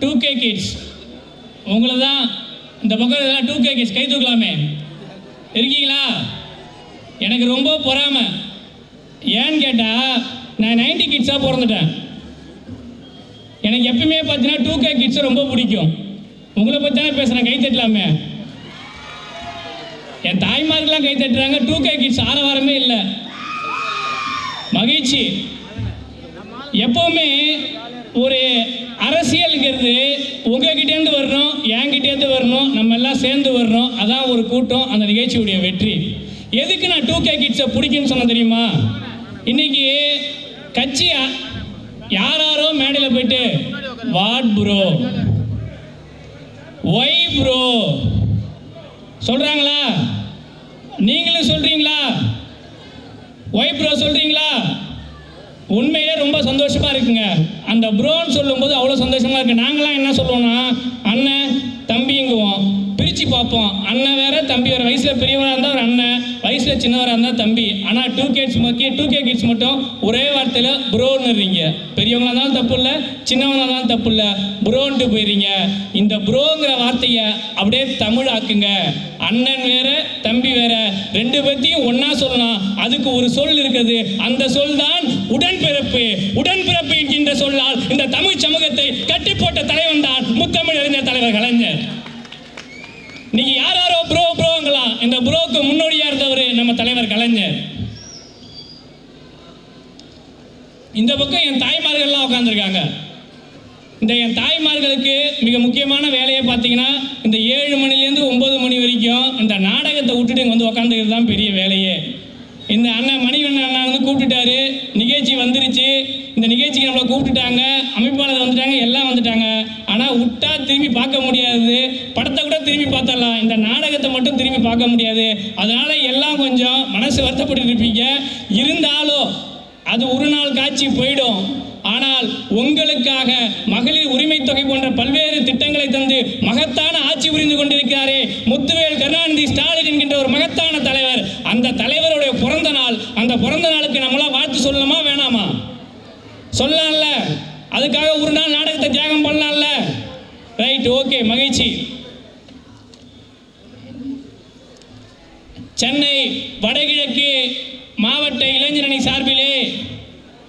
Two K kids உங்களை தான் இந்த பக்கம் இதெல்லாம் டூ கே கிட்ஸ் கை தூக்கலாமே. இருக்கீங்களா? எனக்கு ரொம்ப பொறாமை. ஏன்னு கேட்டால் நான் நைன்டி கிட்ஸாக பிறந்துட்டேன். எனக்கு எப்பயுமே பார்த்தீங்கன்னா டூ கே கிட்ஸை ரொம்ப பிடிக்கும். உங்களை பற்றி தானே பேசுகிறேன் கை தட்டலாமே. என் தாய்மார்கள்லாம் கை தட்டுறாங்க டூ கே கிட்ஸ் ஆரவாரமே இல்லை. மகிழ்ச்சி. எப்பவுமே ஒரு அரசியலுங்கிறது உங்ககிட்டேருந்து வரணும் என்கிட்டேருந்து வரணும் நம்ம எல்லாம் சேர்ந்து வரணும். அதான் ஒரு கூட்டம் அந்த நிகழ்ச்சியுடைய வெற்றி. எதுக்கு நான் டூ கே கிட்ஸை பிடிக்குன்னு சொன்ன தெரியுமா? இன்னைக்கு கட்சி யாராரோ மேடையில் போயிட்டு வாட் ப்ரோ ஒய் ப்ரோ சொல்கிறாங்களா நீங்களும் சொல்கிறீங்களா ஒய் ப்ரோ சொல்கிறீங்களா உண்மையிலே ரொம்ப சந்தோஷமாக இருக்குங்க. அந்த ப்ரோன்னு சொல்லும்போது அவ்வளோ சந்தோஷமாக இருக்குது நாங்களாம் என்ன சொல்லுவோம்னா அண்ணன் தம்பிங்குவோம் பிரித்து பார்ப்போம். அண்ணன் வேற தம்பி வேறு. வயசில் பெரியவராக இருந்தால் ஒரு அண்ணன் வயசில் சின்னவராக இருந்தால் தம்பி. ஆனால் டூ கேட்ஸ் மக்கி டூ கே கிட்ஸ் மட்டும் ஒரே வார்த்தையில் ப்ரோன்னுறீங்க பெரியவங்களாக இருந்தாலும் தப்பு இல்லை சின்னவங்களாக இருந்தாலும் தப்பு இல்லை ப்ரோன்ட்டு போயிடுறீங்க இந்த ப்ரோங்கிற வார்த்தையை அப்படியே தமிழ் ஆக்குங்க. அண்ணன் வேற தம்பி வேற. ரெண்டு பேர்த்தையும் ஒண்ணா சொல்லலாம். அதுக்கு ஒரு சொல் இருக்குது. அந்த சொல் தான் உடன்பிறப்பு. உடன்பிறப்பு என்கின்ற சொல்லால் இந்த தமிழ் சமூக கட்டி போட்ட தலைவன் தான் முத்தமிழ் அறிஞர் தலைவர் கலைஞர் நீங்க யார் யாரோ ப்ரோ ப்ரோங்களாம் இந்த ப்ரோக்கு முன்னோடியா இருந்தவர் நம்ம தலைவர் கலைஞர் இந்த பக்கம் என் தாய்மார்கள்லாம் உட்காந்துருக்காங்க இந்த என் தாய்மார்களுக்கு மிக முக்கியமான வேலையை பார்த்தீங்கன்னா இந்த ஏழு மணிலேருந்து ஒம்பது மணி வரைக்கும் இந்த நாடகத்தை விட்டுட்டு தான் பெரிய வேலையே. இந்த அண்ணன் மணிவண்ணன் அண்ணா வந்து கூப்பிட்டுட்டாரு. நிகழ்ச்சி வந்துருச்சு. இந்த நிகழ்ச்சிக்கு நம்மளை கூப்பிட்டுட்டாங்க. அமைப்பாளர் வந்துட்டாங்க எல்லாம் வந்துட்டாங்க. ஆனால் விட்டா திரும்பி பார்க்க முடியாது. படத்தை கூட திரும்பி பார்த்தரலாம் இந்த நாடகத்தை மட்டும் திரும்பி பார்க்க முடியாது. அதனால எல்லாம் கொஞ்சம் மனசு வருத்தப்பட்டு இருப்பீங்க. இருந்தாலும் அது ஒரு நாள் காட்சி போயிடும். ஆனால் உங்களுக்காக மகளிர் உரிமை தொகை போன்ற பல்வேறு திட்டங்களை தந்து மகத்தான ஆட்சி புரிந்து கொண்டிருக்கிறாரே. முத்துவேல் கருணாநிதி ஸ்டாலின் என்கின்ற ஒரு மகத்தான தலைவர். அந்த தலைவருடைய பிறந்த நாள் அந்த பிறந்த நாளுக்கு நம்மளாம் வாழ்த்து சொல்லணுமா வேணாமா? சொல்லலாம்ல. அதுக்காக ஒரு நாள் நாடகத்தை தியாகம் பண்ணலாம்ல. ரைட் ஓகே மகிழ்ச்சி. சென்னை வடகிழக்கு மாவட்ட இளைஞரணி சார்பிலே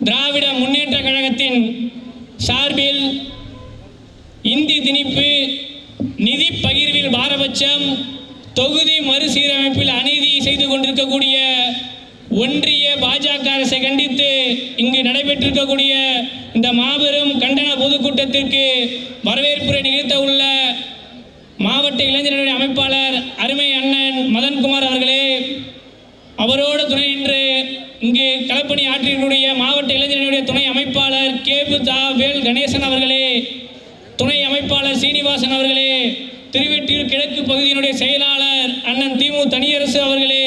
திராவிட கழகத்தின் சார்பில் இந்தி திணிப்பு நிதி பகிர்வில் பாரபட்சம் தொகுதி மறுசீரமைப்பில் அநீதி செய்து கொண்டிருக்கக்கூடிய ஒன்றிய பாஜக அரசை கண்டித்து இங்கு நடைபெற்றிருக்கக்கூடிய இந்த மாபெரும் கண்டன பொதுக்கூட்டத்திற்கு வரவேற்புரை நிகழ்த்த உள்ள மாவட்ட இளைஞர்களுடைய அமைப்பாளர் அருமை அண்ணன் மதன்குமார் அவர்களே அவரோடு துணை நின்று இங்கு களப்பணி ஆற்றினுடைய மாவட்ட இளைஞர்களுடைய துணை அமைப்பாளர் கேபு தா வேல் கணேசன் அவர்களே துணை அமைப்பாளர் சீனிவாசன் அவர்களே திருவெட்டியூர் கிழக்கு பகுதியினுடைய செயலாளர் அண்ணன் திமு தனியரசு அவர்களே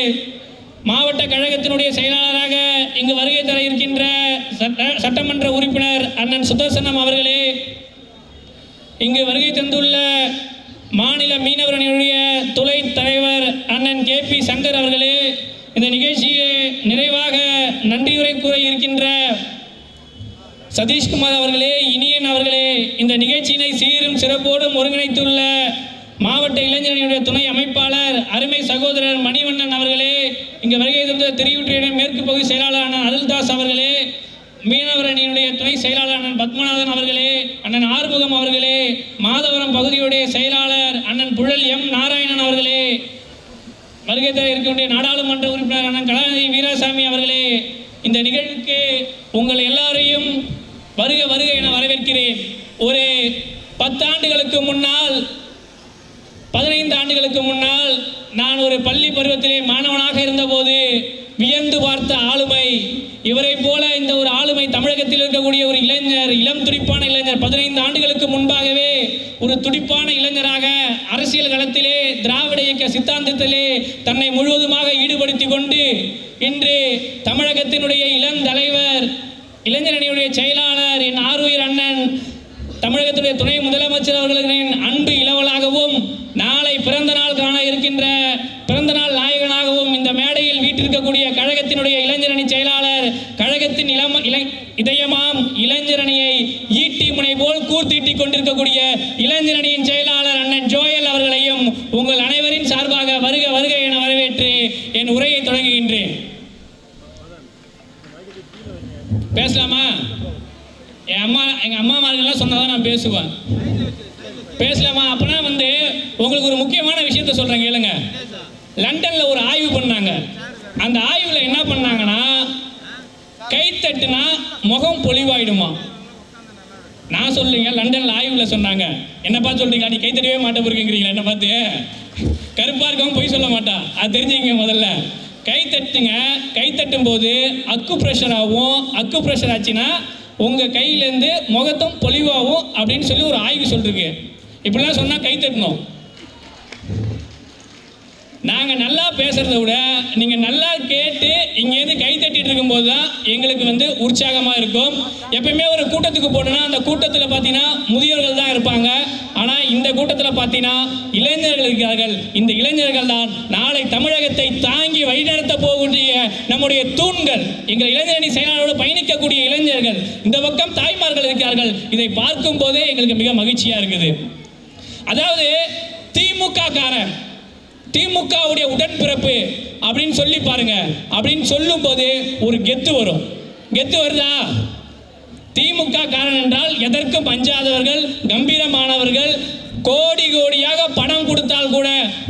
மாவட்ட கழகத்தினுடைய செயலாளராக இங்கு வருகை தர இருக்கின்ற சட்ட- சட்டமன்ற உறுப்பினர் அண்ணன் சுதர்சனம் அவர்களே இங்கு வருகை தந்துள்ள மாநில மீனவர் துளை துணை தலைவர் அண்ணன் கே பி சங்கர் அவர்களே இந்த நிகழ்ச்சியை நிறைவாக நன்றியுரை கூற இருக்கின்ற சதீஷ்குமார் அவர்களே இனியன் அவர்களே இந்த நிகழ்ச்சியினை சீரும் சிறப்போடும் ஒருங்கிணைத்துள்ள மாவட்ட இளைஞரணியுடைய துணை அமைப்பாளர் அருமை சகோதரர் மணிவண்ணன் அவர்களே இங்கு வருகை தந்த திரிவுற்றிய மேற்கு பகுதி செயலாளரான அருள்தாஸ் அவர்களே மீனவர் அணியினுடைய துணை செயலாளர் அண்ணன் பத்மநாதன் அவர்களே அண்ணன் ஆறுமுகம் அவர்களே மாதவரம் பகுதியுடைய செயலாளர் அண்ணன் புழல் எம் நாராயணன் அவர்களே வருகை தர இருக்கக்கூடிய நாடாளுமன்ற உறுப்பினர் அண்ணன் கலாநிதி வீராசாமி அவர்களே இந்த நிகழ்வுக்கு உங்கள் எல்லாரையும் வருக வருக என வரவேற்கிறேன். ஒரு பத்தாண்டுகளுக்கு முன்னால் பதினைந்து ஆண்டுகளுக்கு முன்னால் நான் ஒரு பள்ளி பருவத்திலே மாணவனாக இருந்தபோது வியந்து பார்த்த ஆளுமை இவரை போல இந்த ஒரு ஆளுமை தமிழகத்தில் இருக்கக்கூடிய ஒரு இளைஞர் இளம் துடிப்பான இளைஞர் பதினைந்து ஆண்டுகளுக்கு முன்பாகவே ஒரு துடிப்பான இளைஞராக அரசியல் களத்திலே திராவிட இயக்க சித்தாந்தத்திலே தன்னை முழுவதுமாக ஈடுபடுத்தி கொண்டு இன்று தமிழகத்தினுடைய இளம் தலைவர் இளந்தலைவர் இளைஞரணியுடைய செயலாளர் என் ஆறுயிர் அண்ணன் தமிழகத்துடைய துணை முதலமைச்சர் அவர்களின் அன்பு இளவலாகவும் நாளை பிறந்த நாள் காண இருக்கின்ற பிறந்தநாள் நாயகனாகவும் இந்த மேடையில் வீட்டிருக்கக்கூடிய கழகத்தினுடைய இளைஞரணி செயலாளர் கழகத்தின் இளம இளை இதயமாம் இளைஞரணியை ஈட்டி முனை போல் கூர்த்தீட்டி கொண்டிருக்கக்கூடிய இளைஞரணியின் செயலாளர் அண்ணன் ஜோயல் அவர்களையும் உங்கள் அனைவரின் சார்பாக வருக வருக என வரவேற்று என் உரையை தொடங்குகின்றேன். பேசலாமா? என் அம்மா எங்கள் அம்மா மாதிரிலாம் சொன்னால் தான் நான் பேசுவேன். பேசலாமா? அப்போனா வந்து உங்களுக்கு ஒரு முக்கியமான விஷயத்த சொல்கிறேன் கேளுங்க. லண்டனில் ஒரு ஆய்வு பண்ணாங்க. அந்த ஆய்வில் என்ன பண்ணாங்கன்னா கை தட்டுனா முகம் பொலிவாயிடுமா? நான் சொல்லுங்க லண்டனில் ஆய்வில் சொன்னாங்க. என்னப்பா பார்த்து சொல்றீங்க? நீ கை தட்டவே மாட்ட என்ன பார்த்து? கருப்பாக இருக்கவும் பொய் சொல்ல மாட்டா அது தெரிஞ்சுங்க முதல்ல. கை தட்டுங்க கை தட்டும் போது அக்கு ப்ரெஷர் ஆகும் அக்கு ப்ரெஷர் ஆச்சுன்னா உங்கள் கையிலேருந்து முகத்தும் பொலிவாகும் அப்படின்னு சொல்லி ஒரு ஆய்வு சொல்லிருக்கு. இப்படிலாம் சொன்னால் கை தட்டணும் நாங்கள் நல்லா பேசுகிறத விட நீங்கள் நல்லா கேட்டு இங்கேருந்து கை தட்டிட்டு இருக்கும்போது தான் எங்களுக்கு வந்து உற்சாகமாக இருக்கும். எப்பயுமே ஒரு கூட்டத்துக்கு போனோன்னா அந்த கூட்டத்தில் பார்த்தீங்கன்னா முதியோர்கள் தான் இருப்பாங்க. ஆனால் இந்த கூட்டத்தில் பார்த்தீங்கன்னா இளைஞர்கள் இருக்கிறார்கள். இந்த இளைஞர்கள் தான் நாளை தமிழகத்தை தாங்கி வழிநடத்த போகக்கூடிய நம்முடைய தூண்கள். எங்கள் இளைஞரணி செயலாளரோடு பயணிக்கக்கூடிய இளைஞர்கள். இந்த பக்கம் தாய்மார்கள் இருக்கிறார்கள். இதை பார்க்கும் போதே எங்களுக்கு மிக மகிழ்ச்சியாக இருக்குது. அதாவது திமுக காரன் திமுகவுடைய உடன்பிறப்பு அப்படின்னு சொல்லி பாருங்க. அப்படின்னு சொல்லும் போது ஒரு கெத்து வரும். கெத்து வருதா? திமுக காரணம் என்றால் எதற்கும் பஞ்சாதவர்கள் கம்பீரமானவர்கள் கோடி கோடியாக பணம் கொடுத்தால் கூட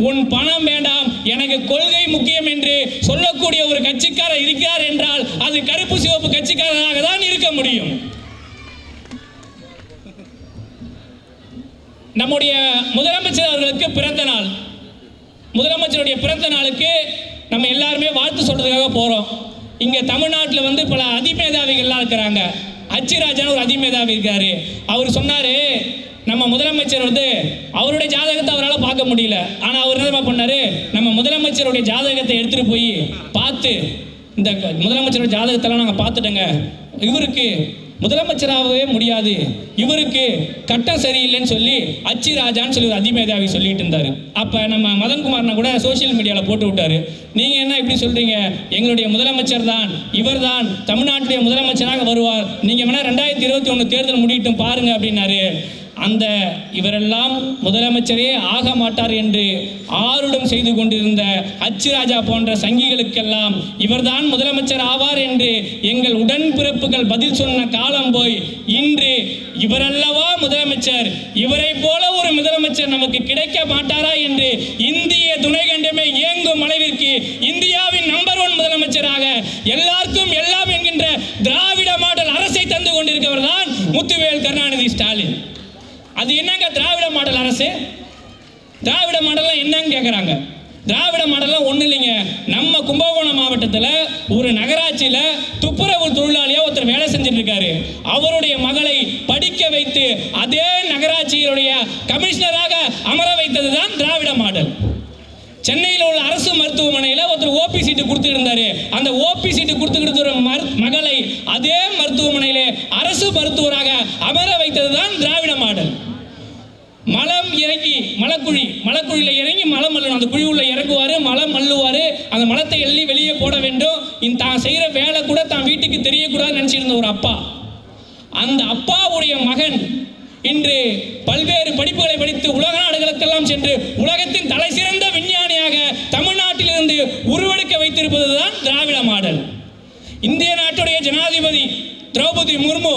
உன் பணம் வேண்டாம் எனக்கு கொள்கை முக்கியம் என்று சொல்லக்கூடிய ஒரு கட்சிக்காரர் இருக்கிறார் என்றால் அது கருப்பு சிவப்பு கட்சிக்காரராக தான் இருக்க முடியும். நம்முடைய முதலமைச்சர் அவர்களுக்கு பிறந்த நாள். முதலமைச்சருடைய பிறந்த நாளுக்கு நம்ம எல்லாருமே வாழ்த்து சொல்கிறதுக்காக போகிறோம் இங்கே தமிழ்நாட்டில் வந்து பல அதிமேதாவிகள்லாம் இருக்கிறாங்க. அச்சிராஜன் ஒரு அதிமேதாவி இருக்காரு. அவர் சொன்னார் நம்ம முதலமைச்சர் வந்து அவருடைய ஜாதகத்தை அவரால் பார்க்க முடியல. ஆனால் அவர் என்ன பண்ணார்? நம்ம முதலமைச்சருடைய ஜாதகத்தை எடுத்துகிட்டு போய் பார்த்து இந்த முதலமைச்சரோட ஜாதகத்தெல்லாம் நாங்கள் பார்த்துட்டோங்க. இவருக்கு முதலமைச்சராகவே முடியாது. இவருக்கு கட்டம் சரியில்லைன்னு சொல்லி அச்சி ராஜான்னு சொல்லி ஒரு அதிமேதாவி சொல்லிட்டு இருந்தாரு. அப்ப நம்ம மதன்குமார்னா கூட சோஷியல் மீடியாவில் போட்டு விட்டாரு. நீங்க என்ன இப்படி சொல்றீங்க? எங்களுடைய முதலமைச்சர் தான் இவர் தான் தமிழ்நாட்டுடைய முதலமைச்சராக வருவார். நீங்க வேணா ரெண்டாயிரத்தி இருபத்தி ஒன்று தேர்தல் முடியட்டும் பாருங்க அப்படின்னாரு. அந்த இவரெல்லாம் முதலமைச்சரே ஆக மாட்டார் என்று ஆருடம் செய்து கொண்டிருந்த அச்சுராஜா போன்ற சங்கிகளுக்கெல்லாம் இவர்தான் முதலமைச்சர் ஆவார் என்று எங்கள் உடன்பிறப்புகள் பதில் சொன்ன காலம் போய் இன்று இவரல்லவா முதலமைச்சர்? இவரை போல ஒரு முதலமைச்சர் நமக்கு கிடைக்க மாட்டாரா என்று இந்திய துணை கண்டமே ஏன் அளவிற்கு இந்தியாவின் நம்பர் ஒன் முதலமைச்சராக எல்லாருக்கும் எல்லாம் என்கின்ற திராவிட மாடல் அரசை தந்து கொண்டிருக்கிறவர் தான் முத்துவேல் கருணாநிதி ஸ்டாலின் அது என்னங்க திராவிட மாடல் அரசு திராவிட மாடல்லாம் என்னன்னு கேட்குறாங்க திராவிட மாடல்லாம் ஒன்றும் இல்லைங்க. நம்ம கும்பகோணம் மாவட்டத்தில் ஒரு நகராட்சியில் துப்புரவு தொழிலாளியாக ஒருத்தர் வேலை செஞ்சுட்டு இருக்காரு அவருடைய மகளை படிக்க வைத்து அதே நகராட்சியினுடைய கமிஷனராக அமர வைத்தது தான் திராவிட மாடல். சென்னையில் உள்ள அரசு மருத்துவமனையில் ஒருத்தர் ஓபி சீட்டு கொடுத்துருந்தாரு. அந்த ஓபி சீட்டு கொடுத்துக்கிட்டு ஒரு மகளை அதே மருத்துவமனையிலே அரசு மருத்துவராக அமர வைத்தது தான் திராவிட மாடல். மலம் இறங்கி மலக்குழி மலக்குழியில் இறங்கி மலம் அள்ளணும் அந்த குழி உள்ள இறங்குவாரு மலம் மல்லுவார் அந்த மலத்தை எள்ளி வெளியே போட வேண்டும். இந்த தான் செய்கிற வேலை கூட தான் வீட்டுக்கு தெரியக்கூடாதுன்னு நினச்சிருந்த ஒரு அப்பா. அந்த அப்பாவுடைய மகன் இன்று பல்வேறு படிப்புகளை படித்து உலக நாடுகளுக்கெல்லாம் சென்று உலகத்தின் தலை சிறந்த விஞ்ஞானியாக தமிழ்நாட்டிலிருந்து உருவெடுக்க வைத்திருப்பதுதான் திராவிட மாடல். இந்திய நாட்டுடைய ஜனாதிபதி திரௌபதி முர்மு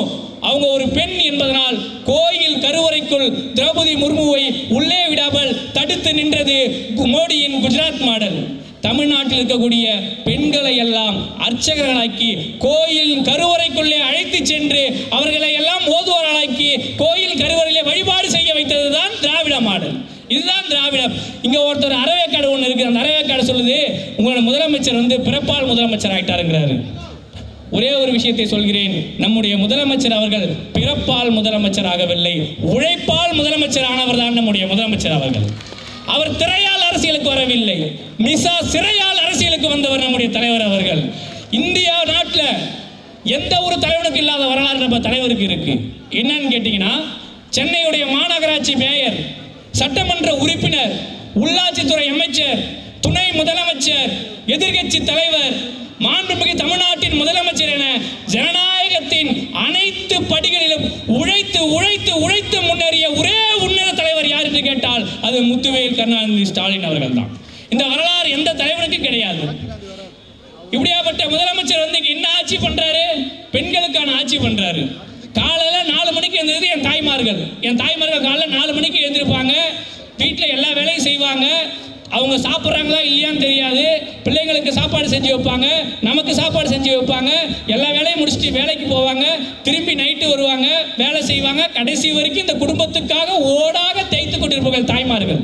அவங்க ஒரு பெண் என்பதனால் கோயில் கருவறைக்குள் திரௌபதி முர்முவை உள்ளே விடாமல் தடுத்து நின்றது மோடியின் குஜராத் மாடல். தமிழ்நாட்டில் இருக்கக்கூடிய பெண்களை எல்லாம் அர்ச்சகர்களாக்கி கோயில் கருவறைக்குள்ளே அழைத்து சென்று அவர்களை எல்லாம் ஓதுவர்களாக்கி கோயில் கருவறையிலே வழிபாடு செய்ய வைத்ததுதான் திராவிட மாடல். இதுதான் திராவிடம். இங்க ஒருத்தர் அறவேக்காடு ஒன்று இருக்கு. அந்த அறவேக்காடு சொல்லுது உங்களோட முதலமைச்சர் வந்து பிறப்பால் முதலமைச்சர் ஆகிட்டாருங்கிறாரு ஒரே ஒரு விஷயத்தை சொல்கிறேன். நம்முடைய முதலமைச்சர் அவர்கள் பிறப்பால் முதலமைச்சர் ஆகவில்லை உழைப்பால் முதலமைச்சர் ஆனவர் தான் நம்முடைய முதலமைச்சர் அவர்கள். அவர் திரையால் அரசியலுக்கு வரவில்லை மிசா சிறையால் அரசியலுக்கு வந்தவர் நம்முடைய தலைவர் அவர்கள். இந்தியா நாட்டில் எந்த ஒரு தலைவனுக்கு இல்லாத வரலாறு நம்ம தலைவருக்கு இருக்கு. என்னன்னு கேட்டீங்கன்னா சென்னையுடைய மாநகராட்சி மேயர் சட்டமன்ற உறுப்பினர் உள்ளாட்சித்துறை அமைச்சர் முதலமைச்சர் எதிர்கட்சி தலைவர் மாண்புமிகு தமிழ்நாட்டின் முதலமைச்சர் என ஜனநாயகத்தின் அனைத்து படிகளிலும் உழைத்து உழைத்து உழைத்து முன்னேறிய ஒரே உன்னத தலைவர் யார் என்று கேட்டால் அது முத்துவேல் கருணாநிதி ஸ்டாலின் அவர்கள் தான் இந்த வரலாறு எந்த தலைவனுக்கும் கிடையாது. இப்படியாப்பட்ட முதலமைச்சர் வந்து என்ன ஆட்சி பண்றாரு? பெண்களுக்கான ஆட்சி பண்றாரு. காலையில நாலு மணிக்கு எழுந்திருது என் தாய்மார்கள். என் தாய்மார்கள் காலைல நாலு மணிக்கு எழுந்திருப்பாங்க. வீட்டில் எல்லா வேலையும் செய்வாங்க. அவங்க சாப்பிட்றாங்களா இல்லையான்னு தெரியாது. பிள்ளைங்களுக்கு சாப்பாடு செஞ்சு வைப்பாங்க. நமக்கு சாப்பாடு செஞ்சு வைப்பாங்க. எல்லா வேலையும் முடிச்சுட்டு வேலைக்கு போவாங்க. திரும்பி நைட்டு வருவாங்க. வேலை செய்வாங்க. கடைசி வரைக்கும் இந்த குடும்பத்துக்காக ஓடாக தேய்த்து கொண்டிருப்பார்கள் தாய்மார்கள்.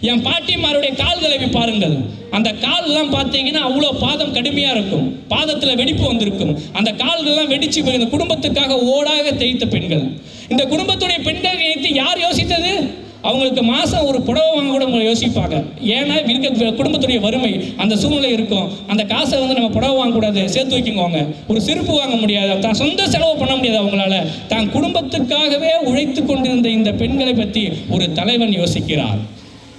என் பாட்டிமாருடைய கால்களை பாருங்கள். அந்த கால்லாம் பார்த்தீங்கன்னா அவ்வளோ பாதம் கடுமையாக இருக்கும். பாதத்தில் வெடிப்பு வந்திருக்கும். அந்த கால்கள்லாம் வெடிச்சு இந்த குடும்பத்துக்காக ஓடாக தேய்த்த பெண்கள். இந்த குடும்பத்துடைய பெண்கள் நினைத்து யார் யோசித்தது? அவங்களுக்கு மாதம் ஒரு புடவை வாங்க கூட அவங்க யோசிப்பாங்க. ஏன்னா இருக்க குடும்பத்துடைய வறுமை அந்த சூழ்நிலை இருக்கும். அந்த காசை வந்து நம்ம புடவை வாங்கக்கூடாது சேர்த்து வைக்குங்க ஒரு செருப்பு வாங்க முடியாது. தான் சொந்த செலவு பண்ண முடியாது அவங்களால. தான் குடும்பத்துக்காகவே உழைத்து கொண்டிருந்த இந்த பெண்களை பற்றி ஒரு தலைவன் யோசிக்கிறார்.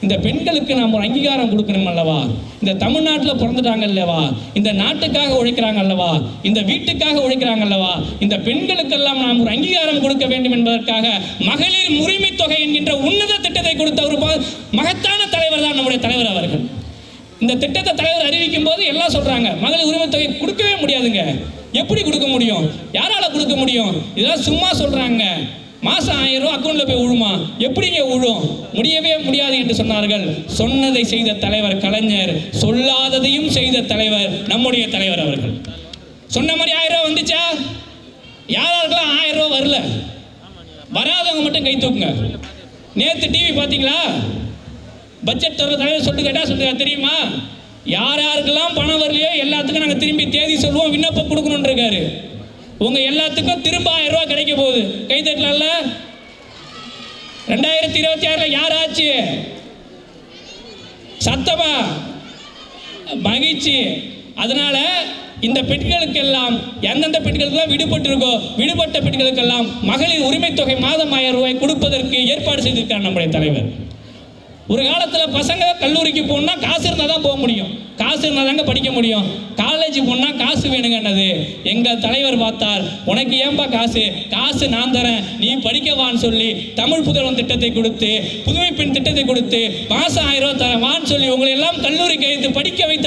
இந்த பெண்களுக்கு நாம் ஒரு அங்கீகாரம் கொடுக்கணும் அல்லவா? இந்த தமிழ்நாட்டில் பிறந்துட்டாங்க அல்லவா? இந்த நாட்டுக்காக உழைக்கிறாங்க அல்லவா? இந்த வீட்டுக்காக உழைக்கிறாங்க அல்லவா? இந்த பெண்களுக்கெல்லாம் நாம் ஒரு அங்கீகாரம் கொடுக்க வேண்டும் என்பதற்காக மகளிர் உரிமை தொகை என்கின்ற உன்னத திட்டத்தை கொடுத்த ஒரு மகத்தான தலைவர் தான் நம்முடைய தலைவர் அவர்கள். இந்த திட்டத்தை தலைவர் அறிவிக்கும் போது எல்லாம் சொல்றாங்க மகளிர் உரிமை தொகை கொடுக்கவே முடியாதுங்க. எப்படி கொடுக்க முடியும்? யாரால கொடுக்க முடியும்? இதெல்லாம் சும்மா சொல்றாங்க. மாசம் ஆயிரம் ரூபா அக்கௌண்ட்ல போய் விழுமா எப்படிங்க விழும் முடியவே முடியாது என்று சொன்னார்கள். சொன்னதை செய்த தலைவர் கலைஞர் சொல்லாததையும் செய்த தலைவர் நம்முடைய தலைவர் அவர்கள். சொன்ன மாதிரி ஆயிரம் ரூபா வந்துச்சா? யாராருக்கெல்லாம் ஆயிரம் ரூபா வரல? வராதவங்க மட்டும் கை தூக்குங்க. நேத்து டிவி பாத்தீங்களா பட்ஜெட் தர தலைவர் சொல்லிட்டு கேட்டா சொல்லுங்க தெரியுமா? யார் யாருக்கெல்லாம் பணம் வரலையோ எல்லாத்துக்கும் நாங்கள் திரும்பி தேதி சொல்லுவோம் விண்ணப்பம் கொடுக்கணும்னு இருக்காரு. உங்க எல்லாத்துக்கும் திரும்ப ஆயிரம் ரூபாய் கிடைக்க போகுது. கை தட்டலாம்ல? ரெண்டாயிரத்தி இருபத்தி ஆறுல யார் ஆச்சு? சத்தமா? மகிழ்ச்சி. அதனால இந்த பெண்களுக்கெல்லாம் எந்தெந்த பெண்களுக்கெல்லாம் விடுபட்டிருக்கோ விடுபட்ட பெண்களுக்கெல்லாம் மகளிர் உரிமை தொகை மாதம் ஆயிரம் ரூபாய் கொடுப்பதற்கு ஏற்பாடு செய்திருக்கார் நம்முடைய தலைவர். ஒரு காலத்தில் பசங்க கல்லூரிக்கு போகணுன்னா காசு இருந்தால் தான் போக முடியும். காசு இருந்தால் தாங்க படிக்க முடியும். காலேஜ் போனால் காசு வேணுங்கன்னது எங்கள் தலைவர் பார்த்தார். உனக்கு ஏன்பா காசு? காசு நான் தரேன். நீ படிக்கவான்னு சொல்லி தமிழ் புதல்வன் திட்டத்தை கொடுத்து புதுமை பெண் திட்டத்தை கொடுத்து மாதம் ஆயிரம் ரூபா தரேன் வான்னு சொல்லி உங்களை எல்லாம் கல்லூரி கையெழுத்து படிக்க வைத்த